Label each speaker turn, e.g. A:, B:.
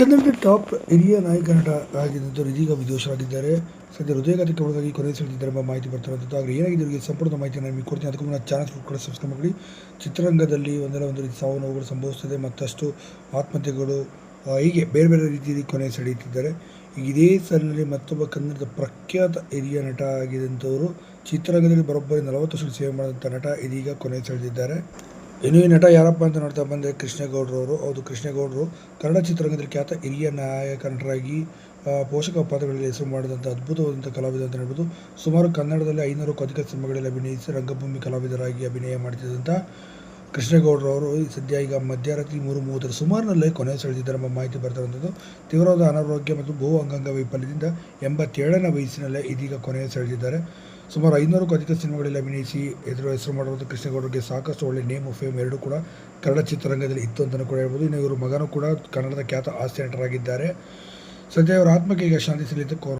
A: ಕನ್ನಡದ ಟಾಪ್ ಹಿರಿಯ ನಾಯಕ ನಟ ಆಗಿದ್ದರು ಇದೀಗ ವಿದೋಷರಾಗಿದ್ದಾರೆ ಸದ್ಯ ಹೃದಯಘಾತಕ್ಕೆ ಒಳಗಾಗಿ ಕೊನೆ ಸೆಳೆದಿದ್ದಾರೆ ಎಂಬ ಮಾಹಿತಿ ಬರ್ತಿರೋದು ಆದರೆ ಏನಾಗಿದೆ ಇವರಿಗೆ ಸಂಪೂರ್ಣ ಮಾಹಿತಿಯನ್ನು ನಿಮಗೆ ಕೊಡ್ತೀನಿ. ಅದಕ್ಕೂ ಮುನ್ನ ಚಾನಲ್ ಕೂಡ ಸಬ್ಸ್ಕ್ರೈಬ್ ಮಾಡಿ. ಚಿತ್ರರಂಗದಲ್ಲಿ ಒಂದಲ್ಲ ಒಂದು ರೀತಿ ಸಾವು ನೋವುಗಳು ಸಂಭವಿಸ್ತದೆ ಮತ್ತಷ್ಟು ಆತ್ಮಹತ್ಯೆಗಳು ಹೀಗೆ ಬೇರೆ ಬೇರೆ ರೀತಿಯಲ್ಲಿ ಕೊನೆ ಸೆಳೆಯುತ್ತಿದ್ದಾರೆ. ಈಗ ಇದೇ ಸಾಲಿನಲ್ಲಿ ಮತ್ತೊಬ್ಬ ಕನ್ನಡದ ಪ್ರಖ್ಯಾತ ಹಿರಿಯ ನಟ ಆಗಿದ್ದಂಥವರು ಚಿತ್ರರಂಗದಲ್ಲಿ ಬರೋಬ್ಬರಿ ನಲವತ್ತು ವರ್ಷ ಸೇವೆ ಮಾಡಿದಂಥ ನಟ ಇದೀಗ ಕೊನೆ ಸೆಳೆದಿದ್ದಾರೆ. ಇನ್ನು ಈ ನಟ ಯಾರಪ್ಪ ಅಂತ ನೋಡ್ತಾ ಬಂದರೆ ಕೃಷ್ಣೇಗೌಡರವರು. ಹೌದು, ಕೃಷ್ಣೇಗೌಡರು ಕನ್ನಡ ಚಿತ್ರರಂಗದಲ್ಲಿ ಖ್ಯಾತ ಹಿರಿಯ ನಾಯಕ ನಟರಾಗಿ ಪೋಷಕ ಪಾತ್ರಗಳಲ್ಲಿ ಹೆಸರು ಮಾಡಿದಂಥ ಅದ್ಭುತವಾದಂಥ ಕಲಾವಿದ ಅಂತ ಹೇಳ್ಬೋದು. ಸುಮಾರು ಕನ್ನಡದಲ್ಲಿ ಐನೂರಕ್ಕೂ ಅಧಿಕ ಸಿನಿಮಾಗಳಲ್ಲಿ ಅಭಿನಯಿಸಿ ರಂಗಭೂಮಿ ಕಲಾವಿದರಾಗಿ ಅಭಿನಯ ಮಾಡ್ತಿದ್ದಂಥ ಕೃಷ್ಣೇಗೌಡರವರು ಸದ್ಯ ಈಗ ಮಧ್ಯರಾತ್ರಿ ಮೂರು ಮೂವತ್ತರ ಸುಮಾರಿನಲ್ಲೇ ಕೊನೆ ಸೆಳೆದಿದ್ದಾರೆ ಎಂಬ ಮಾಹಿತಿ ಬರ್ತಾ ಇರುವಂಥದ್ದು ತೀವ್ರವಾದ ಅನಾರೋಗ್ಯ ಮತ್ತು ಬಹು ಅಂಗಾಂಗ ವೈಫಲ್ಯದಿಂದ ಎಂಬತ್ತೇಳನೇ ವಯಸ್ಸಿನಲ್ಲೇ ಇದೀಗ ಕೊನೆಯ ಸೆಳೆದಿದ್ದಾರೆ. ಸುಮಾರು ಐನೂರಕ್ಕೂ ಅಧಿಕ ಸಿನಿಮಾಗಳಲ್ಲಿ ಅಭಿನಯಿಸಿ ಎದುರು ಹೆಸರು ಮಾಡುವಂಥ ಕೃಷ್ಣೇಗೌಡರಿಗೆ ಸಾಕಷ್ಟು ಒಳ್ಳೆ ನೇಮ್ ಫೇಮ್ ಎರಡೂ ಕೂಡ ಕನ್ನಡ ಚಿತ್ರರಂಗದಲ್ಲಿ ಇತ್ತು ಅಂತಲೂ ಕೂಡ ಹೇಳ್ಬೋದು. ಇನ್ನು ಇವರು ಮಗನೂ ಕೂಡ ಕನ್ನಡದ ಖ್ಯಾತ ಹಾಸ್ಯ ನಟರಾಗಿದ್ದಾರೆ. ಸದ್ಯ ಅವರ ಆತ್ಮಕ್ಕೆ ಈಗ ಶಾಂತಿ ಸಿಗಲಿದ್ದು ಕೋರ್